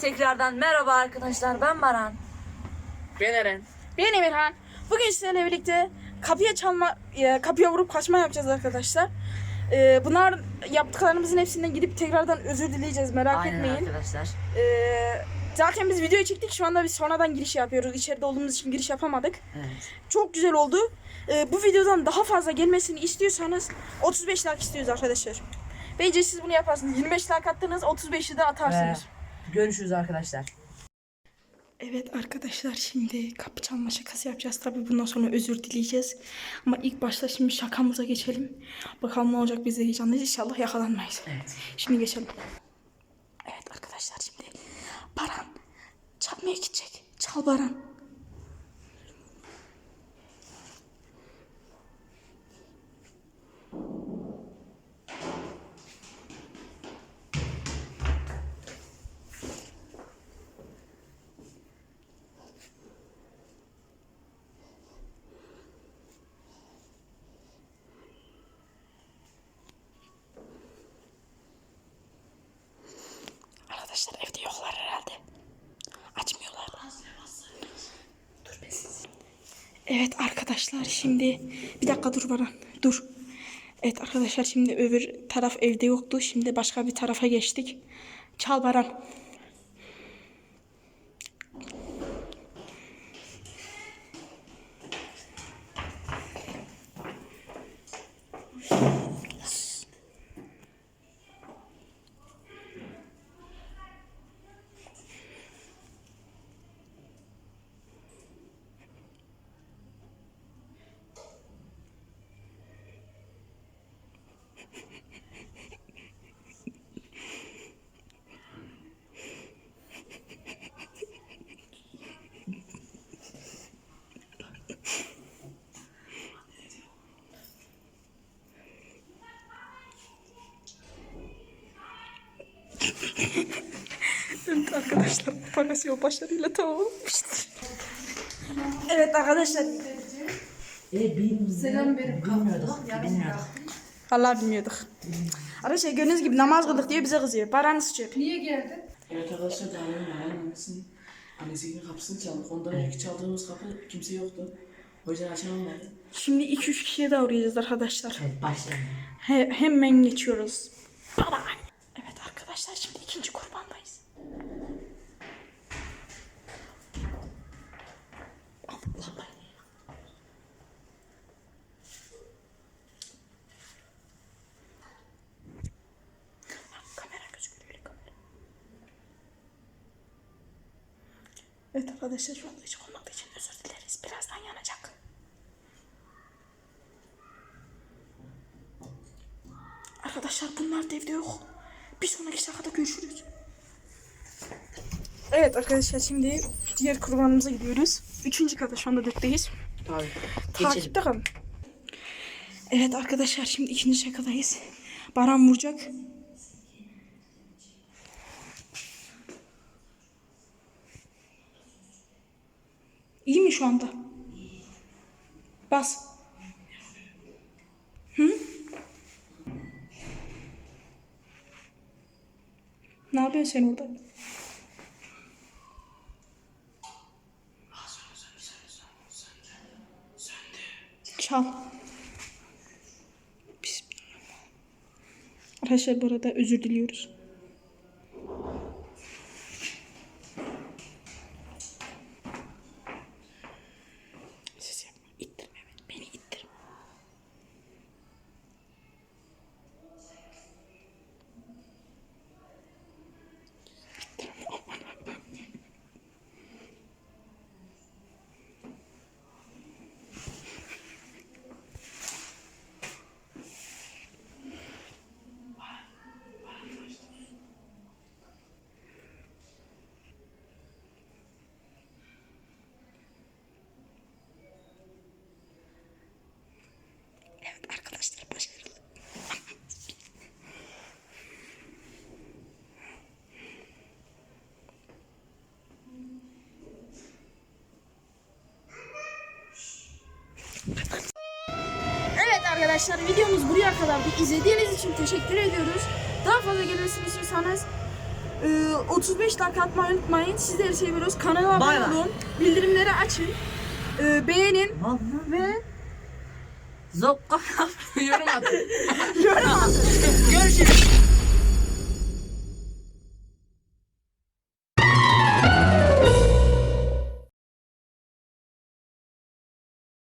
tekrardan merhaba arkadaşlar ben Baran. Ben Eren. Ben Emirhan. Bugün sizlerle birlikte kapıya çalma, e, kapıya vurup kaçma yapacağız arkadaşlar. E, Bunlar yaptıklarımızın hepsinden gidip tekrardan özür dileyeceğiz merak Aynen etmeyin. arkadaşlar. E, Zaten biz videoyu çektik şu anda biz sonradan giriş yapıyoruz. İçeride olduğumuz için giriş yapamadık. Evet. Çok güzel oldu. Bu videodan daha fazla gelmesini istiyorsanız 35 like istiyoruz arkadaşlar. Bence siz bunu yaparsınız. 25 like attınız 35'i de atarsınız. Görüşürüz arkadaşlar. Evet arkadaşlar şimdi kapı çalma şakası yapacağız. Tabii bundan sonra özür dileyeceğiz. Ama ilk başta şimdi şakamıza geçelim. Bakalım ne olacak biz de heyecanlıyız. İnşallah yakalanmayız. Evet. Şimdi geçelim. Evet arkadaşlar şimdi Baran çalmaya gidecek. Çal Baran. Arkadaşlar evde yoklar herhalde. Açmıyorlar. Dur be siz. Evet arkadaşlar şimdi bir dakika dur Baran dur. Evet arkadaşlar şimdi öbür taraf evde yoktu. Şimdi başka bir tarafa geçtik. Çal Baran. Evet arkadaşlar operasyon başarıyla tamamlanmıştır. Evet arkadaşlar. E, bin, Selam bilmiyorduk. Bilmiyorduk. Allah bilmiyorduk. Arkadaşlar gördüğünüz gibi namaz kıldık diye bize kızıyor. Paranı sıçıyor. Evet arkadaşlar Dağlı'nın Nalan annesinin annesinin kapısını çaldık. Ondan önceki çaldığımız kapı kimse yoktu. O yüzden açamadı. Şimdi 2-3 kişiye daha uğrayacağız arkadaşlar. Evet başlayalım. He, hemen geçiyoruz. Baba. Evet arkadaşlar şimdi ikinci kurbandayız. Allah bay. Kamera gözüküyor öyle kamera. Evet arkadaşlar şu anda hiç olmadığı için özür dileriz. Birazdan yanacak. Arkadaşlar bunlar da evde yok. Bir sonraki şakada görüşürüz. Evet arkadaşlar şimdi diğer kurbanımıza gidiyoruz. Üçüncü kata şu anda dörtteyiz. Abi. Takipte kalın. Evet arkadaşlar şimdi ikinci şakadayız. Baran vuracak. Şu anda? Bas. Hı? Ne yapıyorsun sen orada? Çal. Arkadaşlar bu arada özür diliyoruz. Evet arkadaşlar videomuz buraya kadardı. İzlediğiniz için teşekkür ediyoruz. Daha fazla gelmesini istiyorsanız Ee, 35 dakika atmayı unutmayın. Sizleri seviyoruz. Kanala abone olun. Bildirimleri açın. Ee, beğenin ve Zokka. Yorum atın. yorum atın.